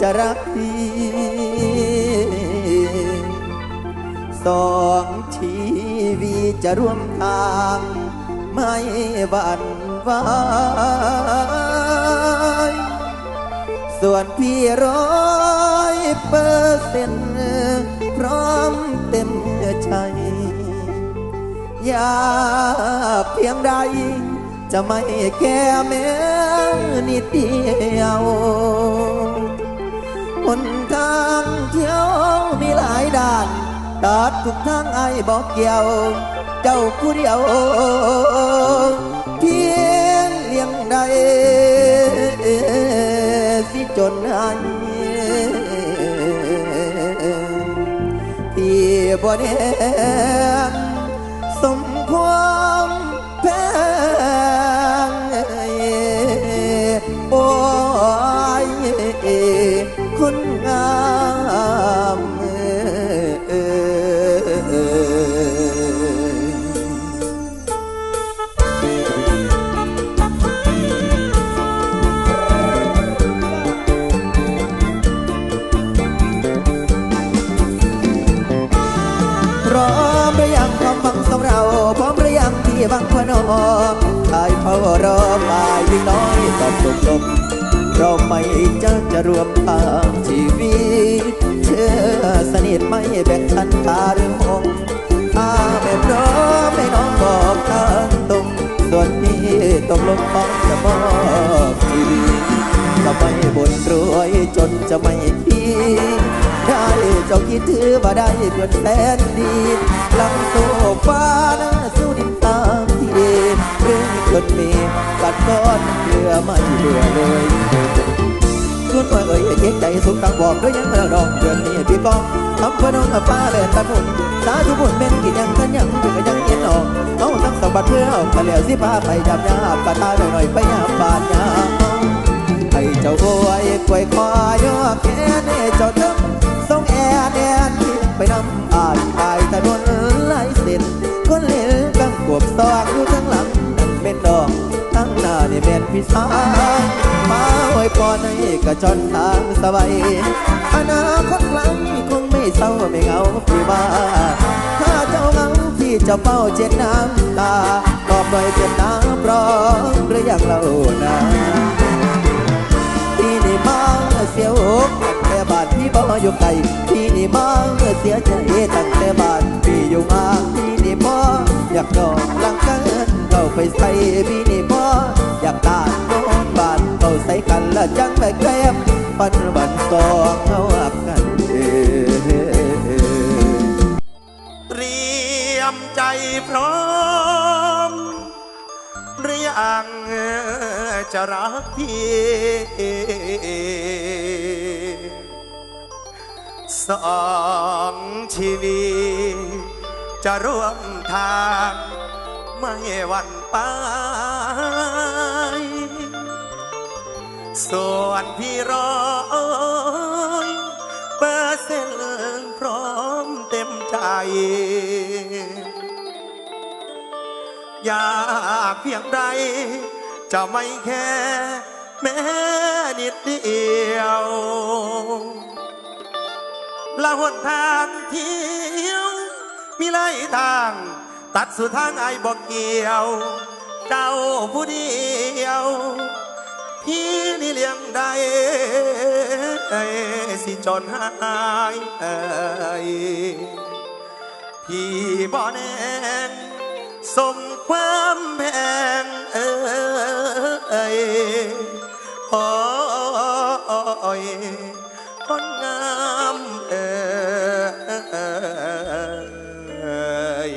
จะรักพี่สองชีวีจะร่วมทาง ไม่หวั่นไหวส่วนพี่ร้อยเปอร์เซ็นต์พร้อมเต็มใจ อยากเพียงใด จะไม่แก้แม้นิดเดียว หนทางเที่ยวมีหลายด้านตัดทุกทางไอ้บอกเกี่ยว เจ้าผู้เดียวเพียงเลี้ยงใดสิจนให้ที่บ่แน่สมควา คนงามพร้อมหรือยังความหวังของเราพร้อมหรือยังที่หวังพนอชายเฝ้ารอฝ่ายยิ่งน้อยตอบตกลง เราไม่จะจะรวมทางชีวิตเชื่อสนิทไม่แบ่งชั้นตาหรือหงถ้าไม่พร้อมให้น้องบอกทางตรงส่วนที่ตกลงของจะมอบชีวิตจะไม่บ่นรวยจนจะไม่คิดได้เจ้าคิดถือว่าได้เพื่อนแสนดีหลังโซฟ้าหน้าสู้ดินตามที่เองเรื่องจนมีกัดก้อนเพื่อไม่เบื่อเลย วนว่าเอ่ยเจ๊ใจสุขตังบอกด้วยยังเมื่อรองเดือนนี้พี่กองทำเพื่อน้องป้าเล่นตะนุนสาธุบุญเป็นกินยังกันยังถึงกันยังเย็นออกเอาทั้งสองบัดเพื่อเอาเหลียวสิพาไปยามยาบกระตายหน่อยๆไปยามบาดยามให้เจ้าบวยกวยควายยอกแขนให้เจ้าทึกส่งแอร์แดนที่ไปนำอายอายถนนหลายเส้นคนเล่นกังกวบตอกอยู่ทั้งหลังนั่นเป็นดอกทั้งหน้านี่ยเป็นพี่สาวมา ไว้ก่อนให้กระจนทางสบายอนาคตไกลคงไม่เศร้าไม่เหงาพี่มาถ้าเจ้าเหงาพี่จะเฝ้าเจ็ดน้ำตาตอบหน่อยเจ็บน้ำร้องหรือยังเล่านะพี่นี่มาเสียอกแต่บาดพี่บ่อยู่ไกลพี่นี่มาเสียใจตั้งแต่บาดพี่อยู่มาพี่นี่บ่อยากดอกลังกันเขาไปใส่พี่นี่บ่อยากตาด กันและจังไปแก้มปันบันสองเอาอักกันเอเตรียมใจพร้อมหรือยังจะรักพี่สองชีวิตจะร่วมทางไม่หวันไป ส่วนพี่ร้อยเปอร์เซ็นต์พร้อมเต็มใจอยากเพียงใด จะไม่แค่แม้นิดเดียวละหนทางเที่ยว มีหลายทาง ตัดสู่ทางไอ้บอกเกี่ยว เจ้าผู้เดียว พี่นี่เลี้ยงได้สิจนหายพี่บ่แนงสมความแพงเอ้ยโอ้ยคนงามเอ้ย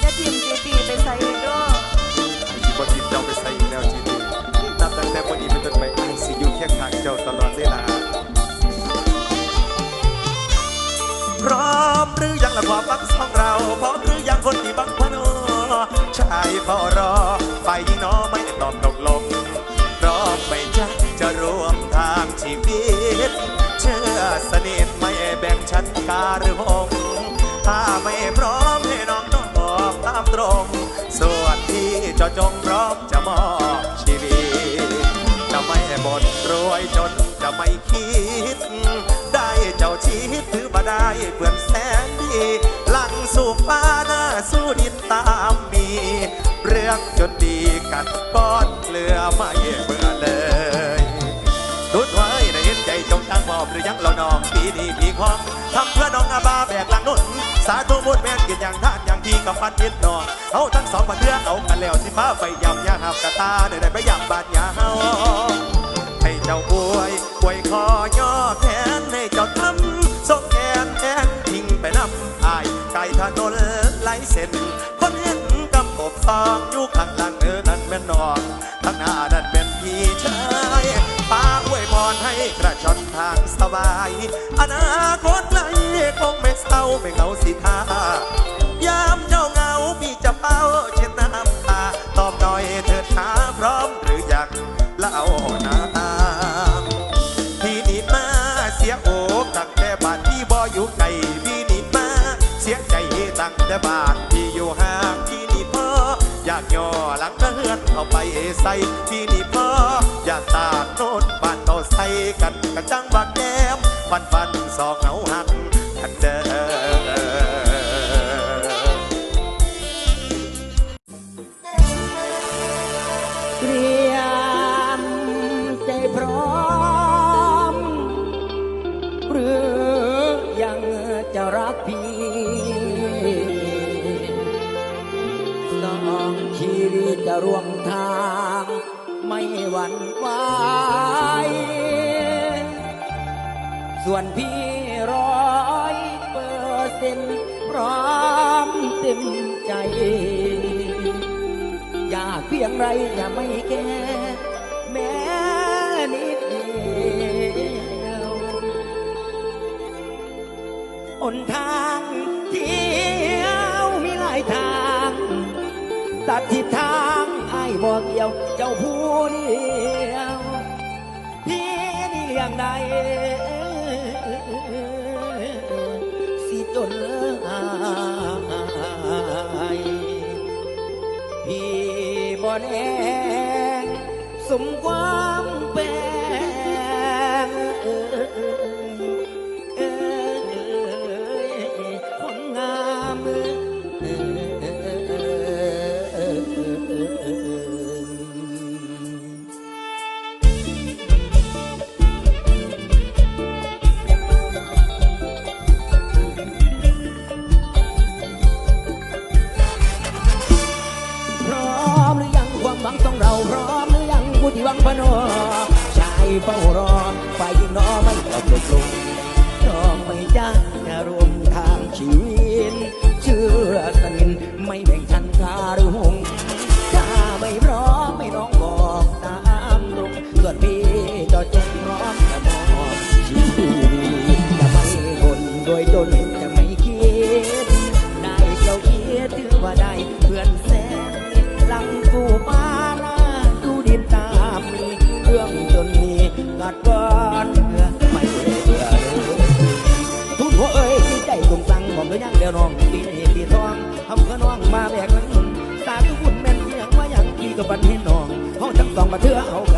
อย่าทิมจีตีไปใส่ด้วย ทิมเจ้าไปใส่อีกแล้วจีนีนับตั้งแต่วันนี้เป็นต้นไปไอซียูแค่ทางเจ้าตลอดเวลาพร้อมหรือยังละความบังสองเราพร้อมหรือยังคนที่บังพนอชายพอรอไปน้อง จงรอบจะมอบชีวิต จะไม่ให้บนรวยจนจะไม่คิด ได้เจ้าชีวิตถือมาได้เพื่อนแสนดีหลังสู่ฟ้าหน้าสู้ดินตามมี เรื่องจนดีกันก้อนเกลือไม่เบื่อเลยรุดไว้ในห็นใจจงตั้งมอบหรือยังเรานองปีนี้ปีของทำเพื่อน้องอาบาแบกหลังนุ่น สาธุมุดแม่นกินอย่างท พี่กับพันยิดนองเอาทั้งสองมาเพื่อเอากันแล้วสิฟ้าไปยำยาหับกะตาได้ได้ไปยำบาดยาเฮาให้เจ้าป่วยป่วยคอย่อแขนให้เจ้าทำส่งแขนแอนทิ้งไปนำอายไก่ถนนไหลเส้นคนเห็นกำกบทองอยู่ข้างหลังเออ นั่นนองข้างหน้านั่นเป็นพี่ชายป้าอวยพรให้กระชอนทางสบาย อนาคตไกลคงไม่เศร้าไม่เหงาสิท่ายามเจ้าเหงาพี่จะเป้าเช็ดน้ำตาตอบหน่อยเถิดหาพร้อมหรือยังเล่าน้ำพี่นี่มาเสียโอกตั้งแต่บานพี่บ่อยู่ไกลพี่นี่มาเสียใจตั้งแต่บานพี่อยู่ห่า หลังเฮือนเข้าไปใส่พี่นี่พ่ออย่าตาโน่นบ้านต่อใส่กันกันจังบักแก้มฟันฟันสองเหาหักกันเด้อเตรียมใจพร้อมหรือยังจะรักพี่ จะร่วมทางไม่หวั่นไหวส่วนพี่ร้อยเปอร์เซ็นต์พร้อมเต็มใจ อยากเพียงไรอย่าไม่แก้แม้นิดเดียวหนทางเที่ยวมีหลายทาง ตัดทิศทางไอ้บอกเกี่ยวเจ้าผู้เดียวพี่นี่เลี้ยงไดสิจนอายพี่บ่แน่สมความ ที่วังพนอชายเฝ้ารอฝ่ายหญิงนอไม่ตอบลดลงพร้อมไม่จ้าจะรวมทางชีวิตเชื่อสนินไม่แบ่ง กับบันที่นน้องเขาทั้งสองมาเถื่อเอากัน